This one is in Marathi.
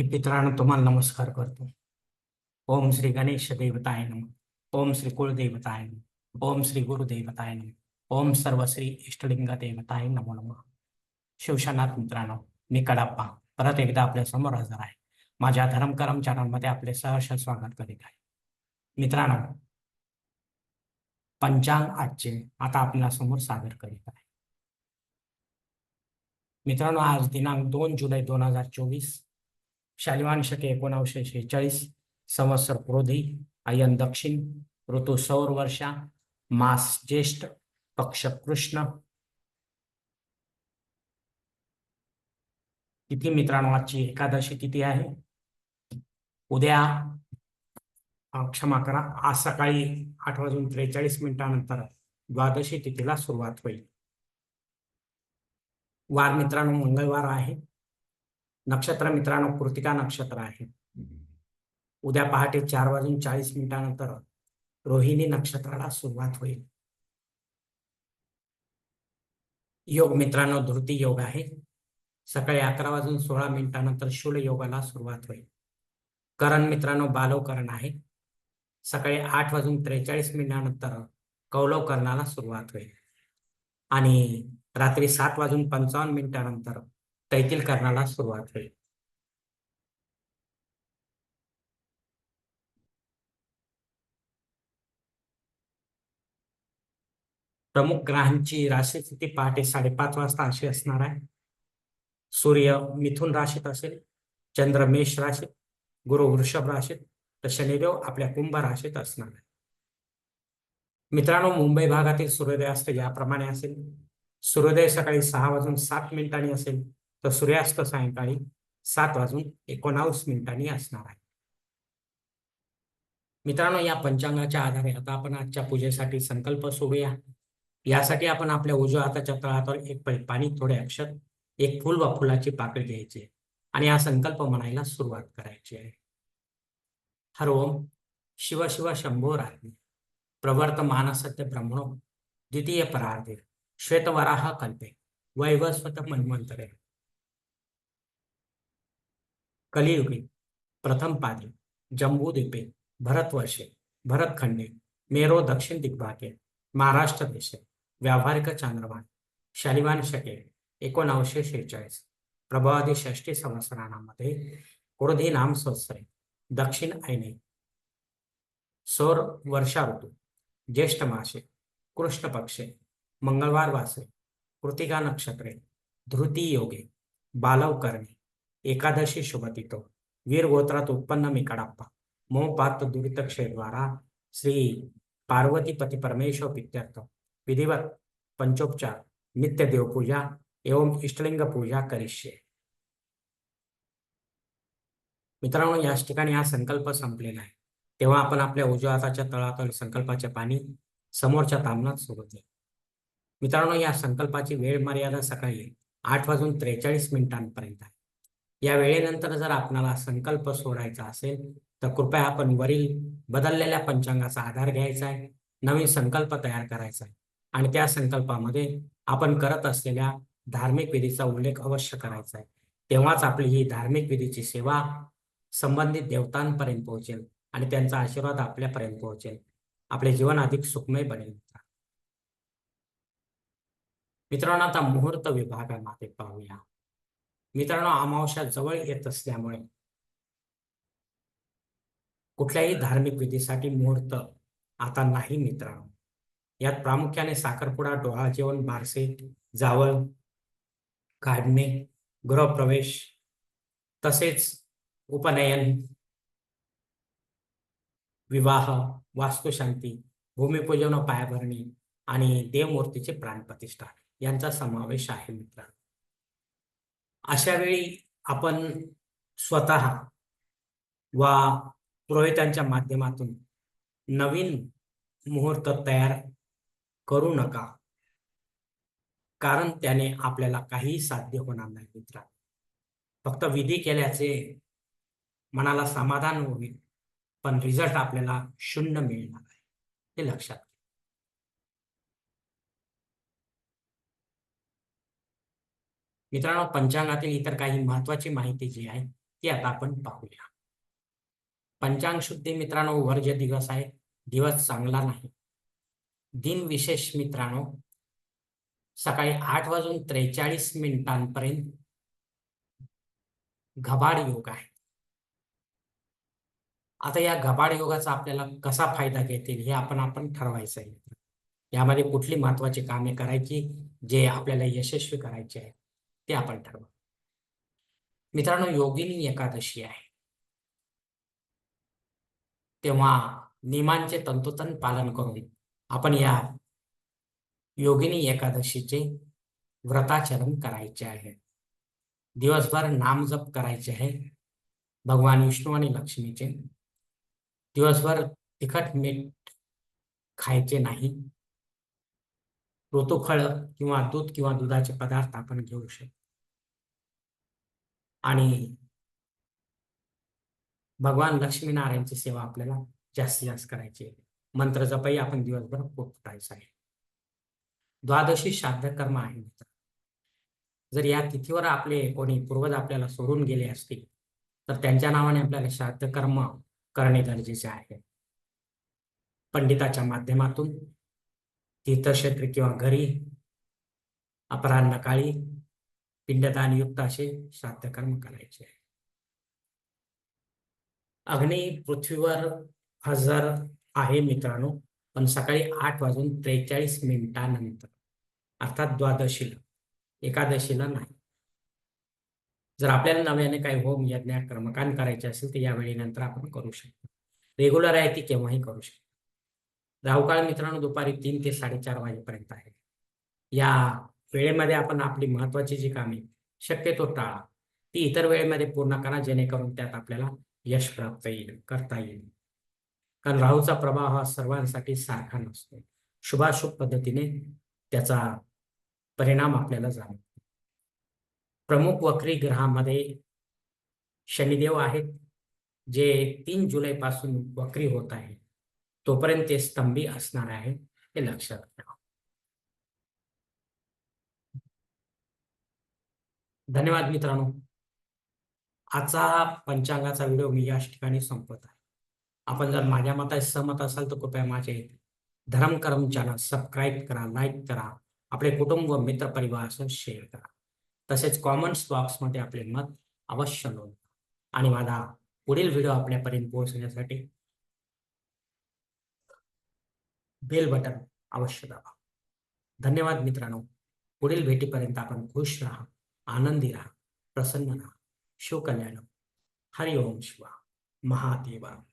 मी पितरांनो तुम्हाला नमस्कार करतो. ओम श्री गणेश देवताय नम. ओम श्री कुलदेवताय नम. ओम श्री गुरुदेवताय नम. ओम सर्व श्री इष्टलिंग देवताय नमो नम. शिवशनाथ मित्रांनो मी कडाप्पा. परत एकदा आपल्यासमोर हजर आहे. माझ्या धर्म चॅनलमध्ये आपले सहर्ष स्वागत करीत आहे. मित्रांनो पंचांग आजचे आता आपल्यासमोर सादर करीत आहे. मित्रांनो आज दिनांक दोन जुलै दोन हजार चोवीस शालिवान शके एकोणावीसशे शेहेचाळीस संवत्सर क्रोधी अयन दक्षिण ऋतू सौर वर्षा मास ज्येष्ठ पक्ष कृष्ण. तिथी मित्रांनो आजची एकादशी तिथी आहे? उद्या क्षमा करा आज सकाळी आठ वाजून त्रेचाळीस मिनिटानंतर द्वादशी तिथीला सुरुवात होईल. वार मित्रांनो मंगळवार आहे. नक्षत्र मित्रांनो कृतिका नक्षत्र आहे. उद्या पहाटे चार वाजून चाळीस मिनिटानंतर रोहिणी नक्षत्राला सुरुवात होईल. योग मित्रांनो धृती योग आहे. सकाळी अकरा वाजून सोळा मिनिटानंतर शूल योगाला सुरुवात होईल. करण मित्रांनो बालवकरण आहे. सकाळी आठ वाजून त्रेचाळीस मिनिटानंतर कौलवकरणाला सुरुवात होईल. आणि रात्री सात वाजून पंचावन्न मिनिटानंतर तैतील करण्याला सुरुवात होईल. प्रमुख ग्रहांची राशी स्थिती पहाटे साडेपाच वाजता अशी असणार आहे. सूर्य मिथुन राशीत असेल चंद्र मेष राशीत गुरु वृषभ राशीत तर शनिदेव आपल्या कुंभ राशीत असणार आहे. मित्रांनो मुंबई भागातील सूर्योदयास्त याप्रमाणे असेल. सूर्योदय सकाळी सहा वाजून सात मिनिटांनी असेल. तर सूर्यास्त सायंकाळी सात वाजून एकोणावीस मिनिटांनी असणार आहे. मित्रांनो या पंचांगाच्या आधारे आता आपण आजच्या पूजेसाठी संकल्प सोडूया. यासाठी आपण आपल्या उजव्या हाताच्या तळहातावर एक पाणी थोडे अक्षर एक फुल व फुलाची पाकळी घ्यायची आणि हा संकल्प म्हणायला सुरुवात करायची आहे. हर ओम शिव शिव शंभो राज्ञ प्रवर्त सत्य ब्रह्मणो द्वितीय परार्धे श्वेतवराह कल्पे वैवस्वत मन्वंतरे कलियुगे प्रथम पादे जम्बूद्वीपे भरतवर्षे, भरतखंडे, मेरो दक्षिण दिग्भागे, महाराष्ट्र देशे, व्यावहारिक चांद्रमान शालिवान शके एकोणावीसशे शेहेचाळीस, प्रभावादी षष्टी संवत्सरामध्ये कुर्धी नाम संवत्सरे, दक्षिण ऐने, सौर वर्षा ऋतु, ज्येष्ठ मासे, कृष्ण पक्षे, मंगळवार वासे, कृतिका नक्षत्रे, धृती योगे बालव करणे एकादशी शुभतितो। वीर गोत्रात उत्पन्न मी कडाप्पा मोपात दुरितक्षेद्वारा श्री पार्वतीपती परमेश्वर पित्यर्थ। विधिवत पंचोपचार नित्य देवपूजा एवं इष्टलिंग पूजा करिष्ये। मित्रांनो याच ठिकाणी हा संकल्प संपलेला आहे. तेव्हा आपण आपल्या उजव्या हाताच्या तळातून संकल्पाचे पाणी समोरच्या तामनात सोडत मित्रांनो या संकल्पाची वेळ मर्यादा सकाळी आठ वाजून त्रेचाळीस मिनिटांपर्यंत आहे. या वेळेनंतर जर आपणाला संकल्प सोडायचा असेल तर कृपया आपण वरील बदललेल्या पंचांगाचा आधार घ्यायचा आहे नवीन संकल्प तयार करायचा आहे. आणि त्या संकल्पामध्ये आपण करत असलेल्या धार्मिक विधीचा उल्लेख अवश्य करायचा आहे. तेव्हाच आपली ही धार्मिक विधीची सेवा संबंधित देवतांपर्यंत पोहोचेल आणि त्यांचा आशीर्वाद आपल्यापर्यंत पोहोचेल. आपले जीवन अधिक सुखमय बनेल. मित्रांनो आता मुहूर्त विभागामध्ये पाहूया. मित्रांनो अमावस्या जवळ येत असल्यामुळे कुठल्याही धार्मिक विधीसाठी मुहूर्त आता नाही मित्रांनो. यात प्रामुख्याने साखरपुडा डोळा जेवण बारसे जावळ काढणे गृहप्रवेश तसेच उपनयन विवाह वास्तुशांती भूमिपूजन पायाभरणी आणि देवमूर्तीचे प्राणप्रतिष्ठा यांचा समावेश आहे मित्रांनो. अशा वेळी आपण स्वतः वा पुरोहितांच्या माध्यमातून नवीन मुहूर्त तयार करू नका. कारण त्याने आपल्याला काही साध्य होणार नाही मित्र. फक्त विधी केल्याचे मनाला समाधान होईल पण रिझल्ट आपल्याला शून्य मिळणार आहे हे लक्षात मित्रांनो पंचांगातील इतर काही महत्वाची माहिती जी आहे ती आता आपण पाहूया. पंचांग शुद्धी मित्रांनो वर्ज्य दिवस आहे दिवस चांगला नाही. दिन विशेष मित्रांनो सकाळी आठ वाजून त्रेचाळीस मिनिटांपर्यंत घबाड योग आहे. आता या घबाड योगाचा आपल्याला कसा फायदा घेतील हे आपण आपण ठरवायचं आहे. यामध्ये कुठली महत्वाची कामे करायची जे आपल्याला यशस्वी करायचे आहे. ते आपण ठरवा. मित्रांनो योगिनी एकादशी आहे. तेव्हा नियमांचे तंतोतंत पालन करून आपण या योगिनी एकादशीचे व्रताचरण करायचे आहे. दिवसभर नामजप करायचे आहे. भगवान विष्णू आणि लक्ष्मीचे. दिवसभर तिखट मीठ खायचे नाही. ऋतुफळ किंवा दूध किंवा दुधाचे पदार्थ आपण घेऊ शकतो. आणि भगवान लक्ष्मीनारायणची सेवा आपल्याला जास्तीत जास्त करायची आहे. मंत्र जपही आपण दिवसभर पोटायचं फुटायचं आहे. द्वादशी श्राद्ध कर्म आहे जर या तिथीवर आपले कोणी पूर्वज आपल्याला सोडून गेले असतील तर त्यांच्या नावाने आपल्याला श्राद्ध कर्म करणे गरजेचे आहे. पंडिताच्या माध्यमातून तीर्थक्षेत्र किंवा घरी अपराह्नकाळी पिंडदानयुक्त पिंडदान युक्त असे श्राद्ध कर्म करायचे. आहे अग्नी पृथ्वीवर हजर आहे मित्रांनो पण सकाळी आठ वाजून त्रेचाळीस मिनिटानंतर अर्थात द्वादशीला एकादशीला नाही. जर आपल्याला नव्याने काही होम यज्ञ कर्मकांड करायचे असेल तर या वेळेनंतर आपण करू शकतो. रेग्युलर आहे ती केव्हाही करू शकतो. राहुकाळ मित्रांनो दुपारी तीन ते साडेचार वाजेपर्यंत आहे. या वेळेमध्ये आपण आपली महत्वाची जी कामे शक्यतो टाळा. ती इतर वेळेमध्ये पूर्ण करा जेणेकरून त्यात आपल्याला यश प्राप्त येईल करता येईल. कारण राहूचा प्रभाव हा सर्वांसाठी सारखा नसतो. शुभाशुभ पद्धतीने त्याचा परिणाम आपल्याला जाणवतो. प्रमुख वक्री ग्रहामध्ये शनिदेव आहेत जे तीन जुलैपासून वक्री होत आहे तोपर्यंत ते स्तंभी असणार आहे हे लक्षात घ्या धन्यवाद मित्रांनो. आजचा पंचांगाचा व्हिडिओ मी याच ठिकाणी संपत आहे. आपण जर माझ्या मताशी सहमत असाल तर कृपया माझे धर्म कर्म चॅनल सबस्क्राईब करा लाईक करा आपले कुटुंब मित्र परिवारासह शेअर करा. तसेच कॉमेंट्स बॉक्समध्ये आपले मत अवश्य नोंद आणि माझा पुढील व्हिडिओ आपल्यापर्यंत पोहोचण्यासाठी बेल बटन अवश्य दाबा. धन्यवाद मित्रांनो. पुढील भेटीपर्यंत आपण खुश राहा. आनंदी राहा प्रसन्न राहा. शिवकल्याण हरिओम शिवा. महादेवा.